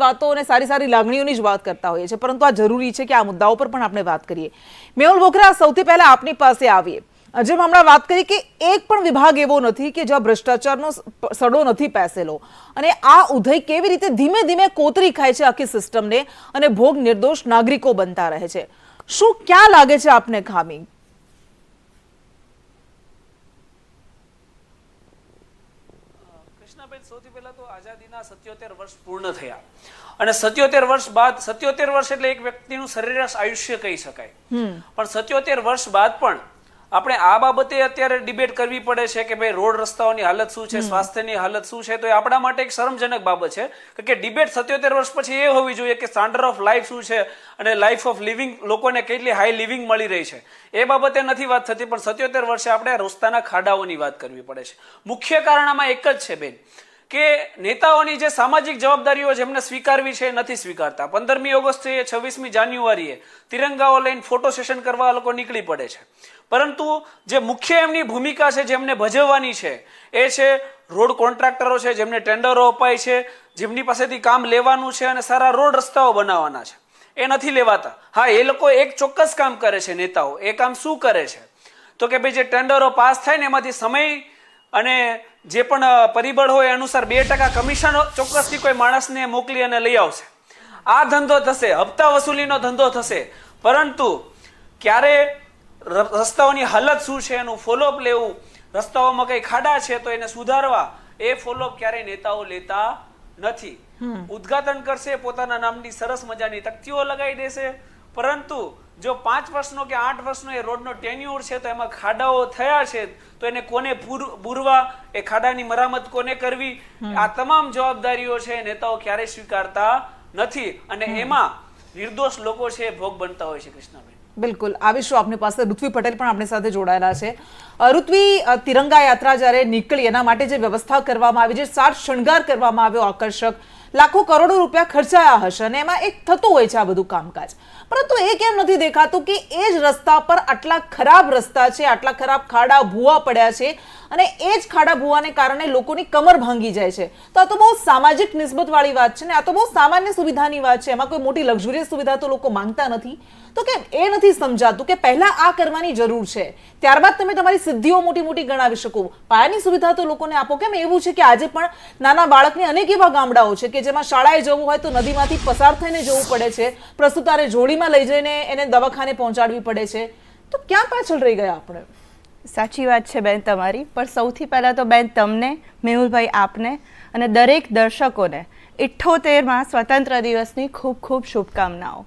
વાતો અને સારી સારી લાગણીઓની જ વાત કરતા હોઈએ છીએ. પરંતુ આ જરૂરી છે કે આ મુદ્દાઓ પર પણ આપણે વાત કરીએ. મેહુલ બોખરા સૌથી પહેલા આપની પાસે આવીએ. જેમ હમણાં વાત કરી કે એક પણ વિભાગ એવો નથી કે જ્યાં ભ્રષ્ટાચારનો સડો નથી પેસેલો. અને આ ઉધય કેવી રીતે ધીમે ધીમે કોતરી ખાય છે આખી સિસ્ટમને અને ભોગ નિર્દોષ નાગરિકો બનતા રહે છે. શું ક્યાં લાગે છે આપને ખામી? કૃષ્ણાબેન સૌથી પહેલા તો આઝાદીના સત્યોતેર વર્ષ પૂર્ણ થયા. અને સત્યોતેર વર્ષ બાદ સત્યોતેર વર્ષ એટલે એક વ્યક્તિનું સરેરાશ આયુષ્ય કહી શકાય. પણ સત્યોતેર વર્ષ બાદ પણ આપણે આ બાબતે અત્યારે ડિબેટ કરવી પડે છે કે ભાઈ રોડ રસ્તાઓની હાલત શું છે સ્વાસ્થ્યની હાલત શું છે? તો એ આપણા માટે એક શરમજનક બાબત છે. કે ડિબેટ સત્યોતેર વર્ષ પછી એ હોવી જોઈએ કે સ્ટાન્ડર્ડ ઓફ લાઈફ શું છે અને લાઈફ ઓફ લિવિંગ લોકોને કેટલી હાઈ લિવિંગ મળી રહી છે. એ બાબતે નથી વાત થતી પણ સત્યોતેર વર્ષે આપણે રસ્તાના ખાડાઓની વાત કરવી પડે છે. મુખ્ય કારણ આમાં એક જ છે બેન કે નેતાઓની જે સામાજિક જવાબદારીઓ જેમને સ્વીકારવી છે એ નથી સ્વીકારતા. પંદરમી ઓગસ્ટે છવ્વીસમી જાન્યુઆરીએ તિરંગાઓ લઈને ફોટો સેશન કરવા લોકો નીકળી પડે છે. પરંતુ જે મુખ્ય એમની ભૂમિકા છે જેમને ભજવવાની છે, એ છે રોડ કોન્ટ્રાક્ટરો છે, જેમને ટેન્ડરો અપાય છે, જેમની પાસેથી કામ લેવાનું છે અને સારા રોડ રસ્તાઓ બનાવવાના છે. એ નથી લેવાતા. હા, એ લોકો એક ચોક્કસ કામ કરે છે, નેતાઓ. એ કામ શું કરે છે? તો કે ભાઈ, જે ટેન્ડરો પાસ થાય ને એમાંથી સમય અને જે પણ પરિબળ હોય અનુસાર બે ટકા કમિશન ચોક્કસથી કોઈ માણસને મોકલી અને લઈ આવશે. આ ધંધો થશે. હપ્તા વસૂલીનો ધંધો થશે. પરંતુ ક્યારે રસ્તાઓની હાલત શું છે એનું ફોલોઅપ લેવું. રસ્તાઓમાં કઈ ખાડા છે તો એને સુધારવા. એ ફોલોઅપ ક્યારેય નેતાઓ લેતા નથી. ઉદઘાટન કરશે પોતાના નામની સરસ મજાની તકતીઓ લગાવી દેશે. પરંતુ જો પાંચ વર્ષનો કે આઠ વર્ષનો એ રોડનો ટેન્યુર છે તો એમાં ખાડાઓ થયા છે તો એને કોને પૂર- પૂરવા? એ ખાડાની મરામત કોને કરવી? આ તમામ જવાબદારીઓ છે નેતાઓ ક્યારેય સ્વીકારતા નથી. અને એમાં નિર્દોષ લોકો છે ભોગ બનતા હોય છે કૃષ્ણાબેન. બિલકુલ. આવીશું આપની પાસે. ઋત્વી પટેલ પણ આપણી સાથે જોડાયેલા છે. ઋત્વી તિરંગા યાત્રા જ્યારે નીકળી, એના માટે જે વ્યવસ્થા કરવામાં આવી જે સાત શણગાર કરવામાં આવ્યો આકર્ષક. લાખો કરોડો રૂપિયા ખર્ચાયા હશે અને એમાં એક થતું હોય છે આ બધું કામકાજ. પરંતુ એ કેમ નથી દેખાતું કે એ જ રસ્તા પર આટલા ખરાબ રસ્તા છે, આટલા ખરાબ ખાડા ભૂવા પડ્યા છે અને એ જ ખાડા ભૂવાને કારણે લોકોની કમર ભાંગી જાય છે. તો આ તો બહુ સામાજિક નિસ્બત વાળી વાત છે ને આ તો બહુ સામાન્ય સુવિધાની વાત છે. એમાં કોઈ મોટી લક્ઝુરિયસ સુવિધા તો લોકો માંગતા નથી. તો કેમ? એ નથી સમજાતું કે પહેલા આ કરવાની જરૂર છે. ત્યારબાદ તમે તમારી સિદ્ધિઓ મોટી મોટી ગણાવી શકો. પાયાની સુવિધા તો લોકોને આપો. કેમ? એવું છે કે આજે પણ નાના બાળકને અનેક એવા ગામડાઓ છે કે જેમાં શાળાએ જવું હોય તો નદીમાંથી પસાર થઈને જવું પડે છે. પ્રસ્તુતારે જોડીમાં લઈ જઈને એને દવાખાને પહોંચાડવી પડે છે. તો ક્યાં પાછળ રહી ગયા આપણે? સાચી વાત છે બેન તમારી, પણ સૌથી પહેલાં તો બેન તમને, મેહુલભાઈ આપને અને દરેક દર્શકોને ઇઠ્ઠોતેરમાં સ્વતંત્ર દિવસની ખૂબ ખૂબ શુભકામનાઓ.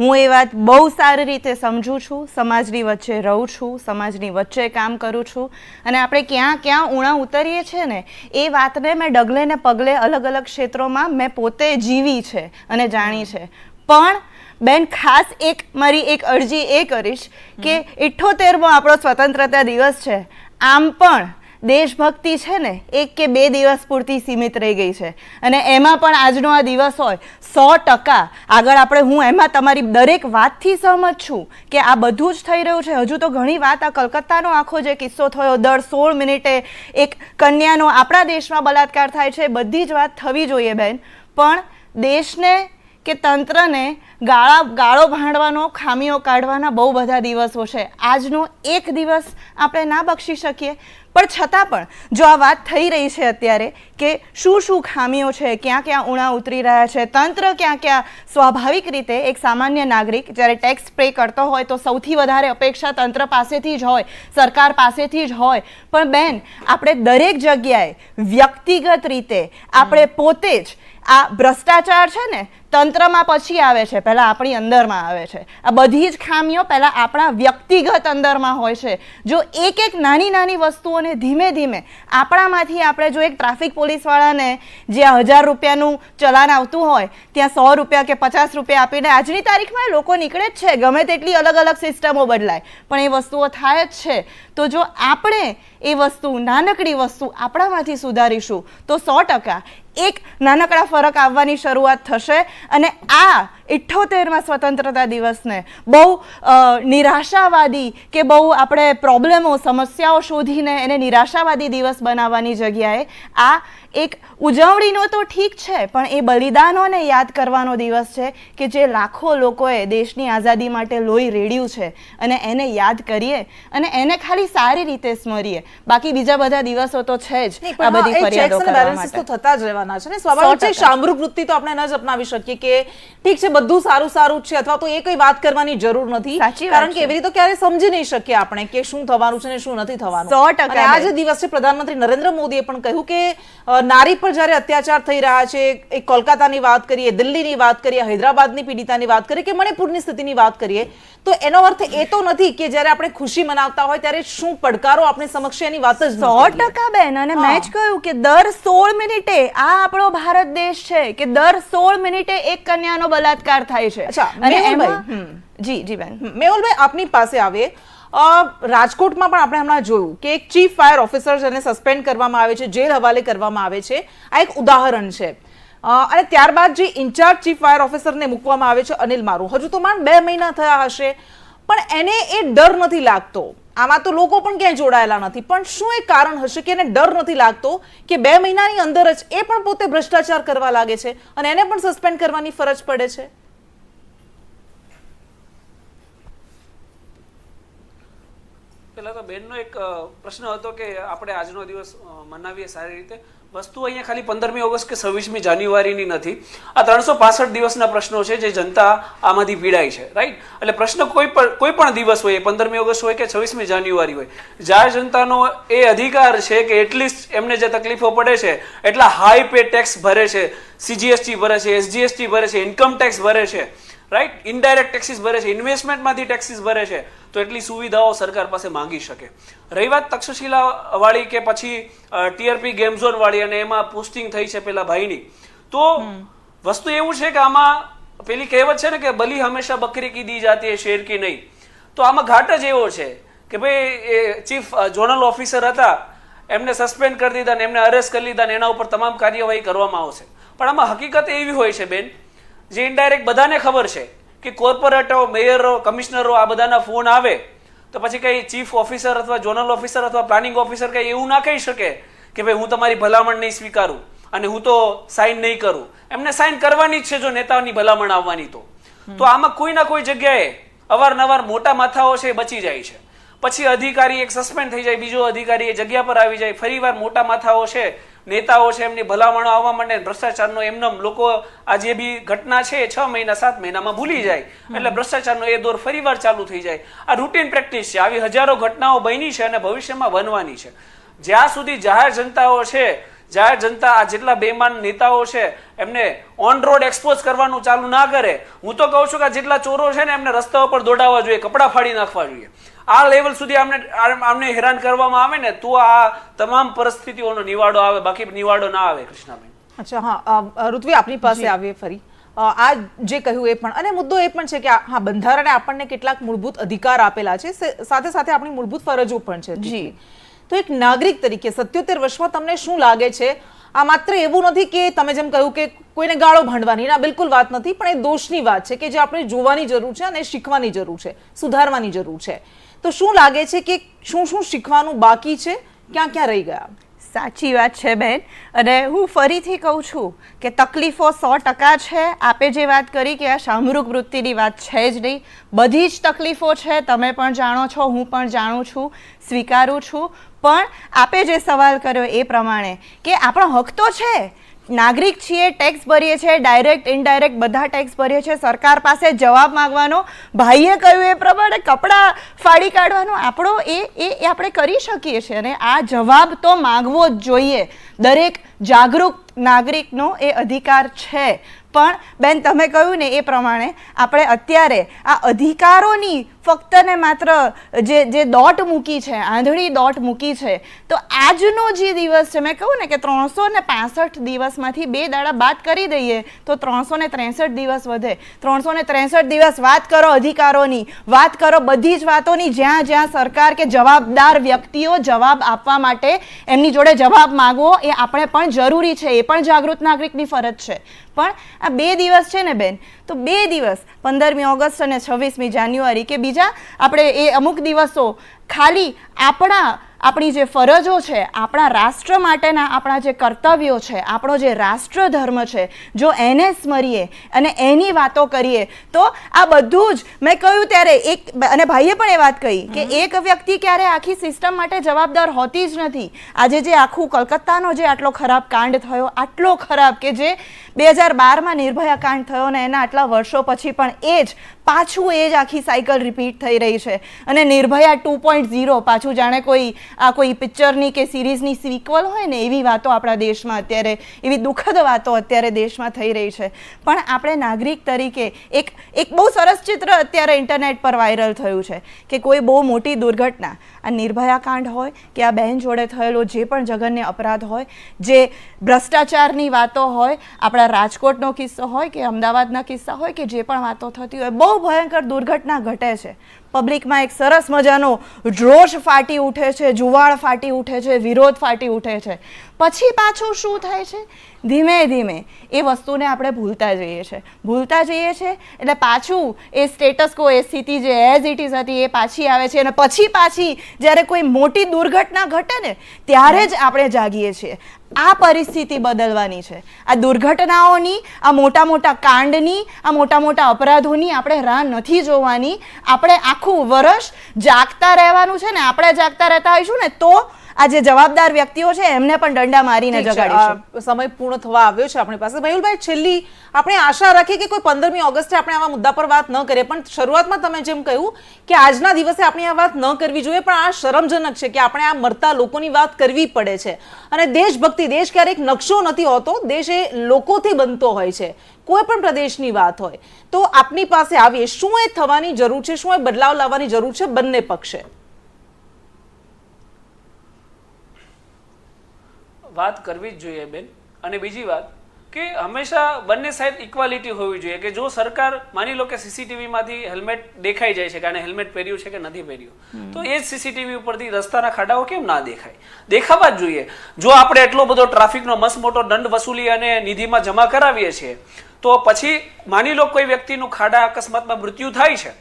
હું એ વાત બહુ સારી રીતે સમજું છું સમાજની વચ્ચે રહું છું સમાજની વચ્ચે કામ કરું છું અને આપણે ક્યાં ક્યાં ઉણા ઉતરીએ છીએ ને એ વાતને મેં ડગલે ને પગલે અલગ અલગ ક્ષેત્રોમાં મેં પોતે જીવી છે અને જાણી છે. પણ બેન ખાસ એક મારી એક અરજી એ કરીશ કે ઇઠ્ઠોતેરમો આપણો સ્વતંત્રતા દિવસ છે. આમ પણ દેશભક્તિ છે ને, એક કે બે દિવસ પૂરતી સીમિત રહી ગઈ છે. અને એમાં પણ આજનો આ દિવસ હોય, સો ટકા. આગળ આપણે હું એમાં તમારી દરેક વાતથી સહમત છું કે આ બધું જ થઈ રહ્યું છે. હજુ તો ઘણી વાત આ કલકત્તાનો આખો જે કિસ્સો થયો, દર સોળ મિનિટે એક કન્યાનો આપણા દેશમાં બલાત્કાર થાય છે, બધી જ વાત થવી જોઈએ બેન. પણ દેશને કે તંત્રને ગાળા, ગાળો ભાંડવાનો, ખામીઓ કાઢવાના બહુ બધા દિવસો છે. આજનો એક દિવસ આપણે ના બક્ષી શકીએ. પણ છતાં પણ, જો આ વાત થઈ રહી છે અત્યારે કે શું શું ખામીઓ છે, ક્યાં ક્યાં ઉણા ઉતરી રહ્યા છે, તંત્ર ક્યાં ક્યાં સ્વાભાવિક રીતે એક સામાન્ય નાગરિક જ્યારે ટેક્સ પે કરતો હોય તો સૌથી વધારે અપેક્ષા તંત્ર પાસેથી જ હોય, સરકાર પાસેથી જ હોય. પણ બેન, આપણે દરેક જગ્યાએ વ્યક્તિગત રીતે આપણે પોતે જ આ ભ્રષ્ટાચાર છે ને તંત્રમાં પછી આવે છે, પહેલાં આપણી અંદરમાં આવે છે. આ બધી જ ખામીઓ પહેલાં આપણા વ્યક્તિગત અંદરમાં હોય છે. જો એક એક નાની નાની વસ્તુઓને ધીમે ધીમે આપણામાંથી આપણે જો એક ટ્રાફિક પોલીસવાળાને જે હજાર રૂપિયાનું ચલાન આવતું હોય, ત્યાં સો રૂપિયા કે પચાસ રૂપિયા આપીને આજની તારીખમાં લોકો નીકળે જ છે. ગમે તેટલી અલગ અલગ સિસ્ટમો બદલાય, પણ એ વસ્તુઓ થાય જ છે. તો જો આપણે એ વસ્તુ, નાનકડી વસ્તુ આપણામાંથી સુધારીશું, તો સો ટકા એક નાનકડા ફરક આવવાની શરૂઆત થશે. અને આ ઇઠ્ઠોતેરમાં સ્વતંત્રતા દિવસને. બહુ નિરાશાવાદી કે બહુ આપણે પ્રોબ્લેમો સમસ્યાઓ શોધીને એને નિરાશાવાદી દિવસ બનાવવાની જગ્યાએ આ એક ઉજવણીનો તો ઠીક છે પણ એ બલિદાનોને યાદ કરવાનો દિવસ છે કે જે લાખો લોકોએ દેશની આઝાદી માટે લોહી રેડ્યું છે અને એને યાદ કરીએ અને એને ખાલી સારી રીતે સ્મરીએ. બાકી બીજા બધા દિવસો તો છે જ આ બધી ફરિયાદો કરવા માટે. થતા જ રહેવાના છે ને. સ્વાભાવિક છે ટકા. વૃત્તિ તો આપણે ન જ અપનાવી શકીએ કે ઠીક છે બધું સારું સારું છે અથવા તો એ કઈ વાત કરવાની જરૂર નથી કારણ કે એવી રીતે ક્યારે સમજી નહીં શકીએ આપણે કે શું થવાનું છે ને શું નથી થવાનું સો ટકા અને આ બેન. જે પ્રધાનમંત્રી નરેન્દ્ર મોદીએ પણ કહ્યું કે નારી પર જ્યારે અત્યાચાર થઈ રહ્યા છે એ કોલકાતાની વાત કરીએ દિલ્હીની વાત કરીએ હૈદરાબાદની પીડિતાની વાત કરીએ કે મણિપુરની સ્થિતિની વાત કરીએ તો એનો અર્થ એ તો નથી કે જ્યારે આપણે ખુશી મનાવતા હોય ત્યારે શું પડકારો આપણી સમક્ષ એની વાત જ સો ટકા બેન અને. મેં જ કહ્યું કે દર સોળ મિનિટે આ આપણો ભારત દેશ છે કે દર સોળ મિનિટે એક કન્યાનો બલાત્કાર થાય છે. અને એમાં જી જી બેન. મેહુલભાઈ આપની પાસે આવે રાજકોટમાં પણ આપણે હમણાં જોયું કે એક ચીફ ફાયર ઓફિસર જેને સસ્પેન્ડ કરવામાં આવે છે જેલ હવાલે કરવામાં આવે છે. આ એક ઉદાહરણ છે. અને ત્યારબાદ જે ઇન્ચાર્જ ચીફ ફાયર ઓફિસરને મૂકવામાં આવે છે અનિલ મારુ. હજુ તો માંડ બે મહિના થયા હશે પણ એને એ ડર નથી લાગતો. આમાં તો લોકો પણ ક્યાંય જોડાયેલા નથી. પણ શું એ કારણ હશે કે એને ડર નથી લાગતો કે બે મહિનાની અંદર જ એ પણ પોતે ભ્રષ્ટાચાર કરવા લાગે છે અને એને પણ સસ્પેન્ડ કરવાની ફરજ પડે છે? પેલા તો બેનનો એક પ્રશ્ન હતો કે આપણે આજનો દિવસ મનાવીએ સારી રીતે. વસ્તુ અહીંયા ખાલી પંદરમી ઓગસ્ટ કે છવ્વીસમી જાન્યુઆરીની નથી. આ ત્રણસો પાસઠ દિવસના પ્રશ્નો છે જે જનતા આમાંથી પીડાય છે રાઈટ એટલે પ્રશ્ન કોઈ પણ કોઈ પણ દિવસ હોય પંદરમી ઓગસ્ટ હોય કે છવ્વીસમી જાન્યુઆરી હોય, જાહેર જનતાનો એ અધિકાર છે કે એટલીસ્ટ એમને જે તકલીફો પડે છે, એટલા હાઈ પે ટેક્સ ભરે છે સીજીએસટી ભરે છે એસજીએસટી ભરે છે ઇન્કમ ટેક્સ ભરે છે. રાઈટ ઇનડાયરેક્ટ ટેક્સીસ ભરે છે. ઇન્વેસ્ટમેન્ટમાંથી ટેક્સીસ ભરે છે. તો એટલી સુવિધાઓ સરકાર પાસે માંગી શકે. રહી વાત તક્ષશિલા વાળી કે પછી ટીઆરપી ગેમ ઝોન વાળી અને એમાં પોસ્ટિંગ થઈ છે પેલા ભાઈની. તો વસ્તુ એવું છે કે આમાં પેલી કહેવત છે ને કે બલી હંમેશા બકરી કી દી જાતી શેર કી નહીં. તો આમાં ઘાટ જ એવો છે કે ભાઈ એ ચીફ ઝોનલ ઓફિસર હતા એમને સસ્પેન્ડ કરી દીધા ને એમને અરેસ્ટ કરી લીધા ને એના ઉપર તમામ કાર્યવાહી કરવામાં આવશે. પણ આમાં હકીકત એવી હોય છે બેન જે ઇનડાયરેક્ટ બધાને ખબર છે કે કોર્પોરેટરો મેયરો કમિશનરો આ બધાના ફોન આવે તો પછી કંઈ ચીફ ઓફિસર અથવા ઝોનલ ઓફિસર અથવા પ્લાનિંગ ઓફિસર કંઈ એવું ના કહી શકે કે ભાઈ હું તમારી ભલામણ નહીં સ્વીકારું અને હું તો સાઇન નહીં કરું. એમને સાઇન કરવાની જ છે જો નેતાઓની ભલામણ આવવાની તો. તો આમાં કોઈ ના કોઈ જગ્યાએ અવારનવાર મોટા માથાઓ છે એ બચી જાય છે. પછી અધિકારી એક સસ્પેન્ડ થઈ જાય બીજો અધિકારી એ જગ્યા પર આવી જાય ફરીવાર મોટા માથાઓ છે નેતાઓ છે એમની ભલામણો આવવા માંડે ભ્રષ્ટાચારનો એમને લોકો આ જે બી ઘટના છે છ મહિના સાત મહિનામાં ભૂલી જાય. એટલે ભ્રષ્ટાચારનો એ દોર ફરીવાર ચાલુ થઈ જાય. આ રૂટીન પ્રેક્ટિસ છે. આવી હજારો ઘટનાઓ બની છે અને ભવિષ્યમાં બનવાની છે. જ્યાં સુધી જાહેર જનતાઓ છે જાહેર જનતા આ જેટલા બેમાન નેતાઓ છે એમને ઓન રોડ એક્સપોઝ કરવાનું ચાલુ ના કરે હું તો કહું છું કે જેટલા ચોરો છે ને એમને રસ્તા ઉપર દોડાવવા જોઈએ કપડાં ફાડી નાખવા જોઈએ. આ લેવલ સુધી આમને આમને હેરાન કરવામાં આવે ને તો આ તમામ પરિસ્થિતિઓનો નિવાડો આવે બાકી નિવાડો ના આવે કૃષ્ણાબેન. અચ્છા હા ઋત્વી આપની પાસે આવીએ ફરી. આ જે કહ્યું એ પણ અને મુદ્દો એ પણ છે કે હા બંધારણે આપણને કેટલાક મૂળભૂત અધિકાર આપેલા છે સાથે સાથે આપણી મૂળભૂત ફરજો પણ છે. જી. તો એક નાગરિક તરીકે સત્યોતેર વર્ષમાં તમને શું લાગે છે? આ માત્ર એવું નથી કે તમે જેમ કહ્યું કે કોઈને ગાળો ભાંડવાની ના, બિલકુલ વાત નથી, પણ એ દોષની વાત છે કે જે આપણે જોવાની જરૂર છે અને શીખવાની જરૂર છે, સુધારવાની જરૂર છે. તો શું લાગે છે કે શું શું શીખવાનું બાકી છે? ક્યાં ક્યાં રહી ગયા? સાચી વાત છે બેન. અને હું ફરીથી કહું છું કે તકલીફો સો ટકા છે. આપે જે વાત કરી કે આ શામરૂક વૃત્તિની વાત છે જ નહીં. બધી જ તકલીફો છે. તમે પણ જાણો છો, હું પણ જાણું છું. સ્વીકારું છું. પણ આપે જે સવાલ કર્યો એ પ્રમાણે કે આપણો હક તો છે. નાગરિક છીએ ટેક્સ ભરીએ છીએ ડાયરેક્ટ ઇનડાયરેક્ટ બધા ટેક્સ ભરીએ છીએ, સરકાર પાસે જવાબ માંગવાનો, ભાઈએ કહ્યું એ પ્રમાણે કપડાં ફાડી કાઢવાનો, આપણો એ એ આપણે કરી શકીએ છીએ અને આ જવાબ તો માંગવો જ જોઈએ. દરેક જાગૃત નાગરિકનો એ અધિકાર છે. પણ બેન, તમે કહ્યું ને એ પ્રમાણે આપણે અત્યારે આ અધિકારોની ફક્ત ને માત્ર જે જે દોટ મૂકી છે, આંધળી દોટ મૂકી છે, તો આજનો જે દિવસ છે, મેં કહું ને કે ત્રણસો ને પાસઠ દિવસમાંથી બે દાડા બાદ કરી દઈએ, તો ત્રણસો ને ત્રેસઠ દિવસ વધે. ત્રણસો ને ત્રેસઠ દિવસ વાત કરો અધિકારોની, વાત કરો બધી જ વાતોની, જ્યાં જ્યાં સરકાર કે જવાબદાર વ્યક્તિઓ જવાબ આપવા માટે એમની જોડે જવાબ માગવો, એ આપણે પણ જરૂરી છે, એ પણ જાગૃત નાગરિકની ફરજ છે. પણ આ બે દિવસ છે ને બેન, તો બે દિવસ, પંદરમી ઓગસ્ટ અને છવ્વીસમી જાન્યુઆરી કે બીજા આપણે એ અમુક દિવસો ખાલી આપણા આપણી જે ફરજો છે આપણા રાષ્ટ્ર માટેના આપણા જે કર્તવ્યો છે આપણો જે રાષ્ટ્રધર્મ છે જો એને સ્મરીએ અને એની વાતો કરીએ તો આ બધું જ મેં કહ્યું ત્યારે એક અને ભાઈએ પણ એ વાત કહી કે એક વ્યક્તિ ક્યારે આખી સિસ્ટમ માટે જવાબદાર હોતી જ નથી. આજે જે આખું કલકત્તાનો જે આટલો ખરાબ કાંડ થયો આટલો ખરાબ કે જે બે હજાર બારમાં નિર્ભયા કાંડ થયો ને એના આટલા વર્ષો પછી પણ એ જ પાછું એ જ આખી સાયકલ રિપીટ થઈ રહી છે. અને નિર્ભયા ટુ પોઈન્ટ ઝીરો, પાછું જાણે કોઈ, આ કોઈ પિક્ચરની કે સિરીઝની સિક્વલ હોય ને એવી વાતો આપણા દેશમાં અત્યારે, એવી દુઃખદ વાતો અત્યારે દેશમાં થઈ રહી છે. પણ આપણે નાગરિક તરીકે એક એક બહુ સરસ ચિત્ર અત્યારે ઇન્ટરનેટ પર વાયરલ થયું છે કે કોઈ બહુ મોટી દુર્ઘટના, આ નિર્ભયા કાંડ હોય કે આ બહેન જોડે થયેલો જે પણ જઘન્ય અપરાધ હોય, જે ભ્રષ્ટાચારની વાતો હોય, આપણા રાજકોટનો કિસ્સો હોય કે અમદાવાદના કિસ્સા હોય કે જે પણ વાતો થતી હોય, બહુ ભયંકર દુર્ઘટના ઘટે છે. પબ્લિકમાં એક સરસ મજાનો રોષ ફાટી ઉઠે છે, જુવાળ ફાટી ઉઠે છે, વિરોધ ફાટી ઉઠે છે. પછી પાછું શું થાય છે? ધીમે ધીમે એ વસ્તુને આપણે ભૂલતા જઈએ છીએ ભૂલતા જઈએ છીએ એટલે પાછું એ સ્ટેટસ કો એ સ્થિતિ જે એઝ ઇટ ઇઝ હતી, એ પાછી આવે છે અને પછી પાછી જ્યારે કોઈ મોટી દુર્ઘટના ઘટે ને, ત્યારે જ આપણે જાગીએ છીએ. આ પરિસ્થિતિ બદલવાની છે. આ દુર્ઘટનાઓની, આ મોટા મોટા કાંડની, આ મોટા મોટા અપરાધોની આપણે રાહ નથી જોવાની. આપણે આખું વર્ષ જાગતા રહેવાનું છે ને આપણે જાગતા રહેતા હોઈશું ને તો આ જે જવાબદાર વ્યક્તિઓ છે એમને પણ દંડા મારીને જગાડીશું. સમય પૂર્ણ થવા આવ્યો છે આપણી પાસે. મયુલભાઈ છેલ્લી આપણે આશા રાખીએ કે કોઈ પંદરમી ઓગસ્ટે આપણે આવા મુદ્દા પર વાત ન કરીએ પણ શરૂઆતમાં તમે જેમ કહ્યું કે આજના દિવસે આપણે આ વાત ન કરવી જોઈએ પણ આ શરમજનક છે કે આપણે આ મરતા લોકોની વાત કરવી પડે છે. અને દેશભક્તિ દેશ ક્યારેક નકશો નથી હોતો દેશ એ લોકોથી બનતો હોય છે. કોઈ પણ પ્રદેશની વાત હોય. તો આપની પાસે આવીએ. શું એ થવાની જરૂર છે? શું એ બદલાવ લાવવાની જરૂર છે બંને પક્ષે? વાત કરવી જ જોઈએ બેન. અને બીજી વાત કે હંમેશા બંને સાઈડ ઇક્વાલિટી હોવી જોઈએ કે જો સરકાર માની લો કે સીસીટીવીમાંથી હેલ્મેટ દેખાઈ જાય છે કે આને હેલ્મેટ પહેર્યું છે કે નથી પહેર્યું તો એ જ સીસીટીવી ઉપરથી રસ્તાના ખાડાઓ કેમ ના દેખાય? દેખાવા જ જોઈએ. જો આપણે એટલો બધો ટ્રાફિકનો મસ્ત મોટો દંડ વસૂલી અને નિધિમાં જમા કરાવીએ છીએ તો પછી માની લો કોઈ વ્યક્તિનું ખાડા અકસ્માતમાં મૃત્યુ થાય છે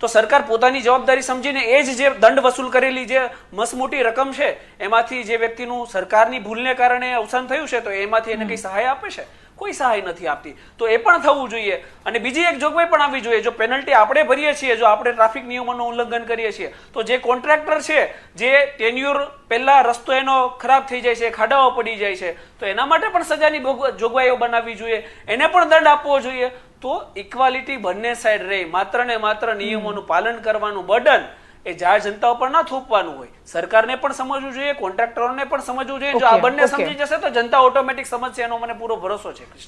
તો સરકાર પોતાની જવાબદારી સમજીને એ જ જે દંડ વસૂલ કરેલી જે મસમોટી રકમ છે, એમાંથી જે વ્યક્તિનું સરકારની ભૂલને કારણે અવસાન થયું છે, તો એમાંથી એને કંઈ સહાય આપે છે? કોઈ સહાય નથી આપતી. તો એ પણ થવું જોઈએ. અને બીજી એક જોગવાઈ પણ આવવી જોઈએ. જો પેનલ્ટી આપણે ભરીએ છીએ, જો આપણે ટ્રાફિક નિયમોનું ઉલ્લંઘન કરીએ છીએ, તો જે કોન્ટ્રાક્ટર છે, જે ટેન્યુર પહેલાં રસ્તો એનો ખરાબ થઈ જાય છે, ખાડાઓ પડી જાય છે, તો એના માટે પણ સજાની જોગવાઈઓ બનાવવી જોઈએ. એને પણ દંડ આપવો જોઈએ. તો ઇક્વાલિટી બંને સાઈડ રહે. માત્ર ને માત્ર નિયમોનું પાલન કરવાનું બર્ડન એ જાહેર જનતા ઉપર ના થોપવાનું હોય. સરકારને પણ સમજવું જોઈએ કોન્ટ્રાક્ટરોને પણ સમજવું જોઈએ. જો આ બંને સમજી જશે તો જનતા ઓટોમેટિક સમજશે એનો મને પૂરો ભરોસો છે કૃષ્ણ.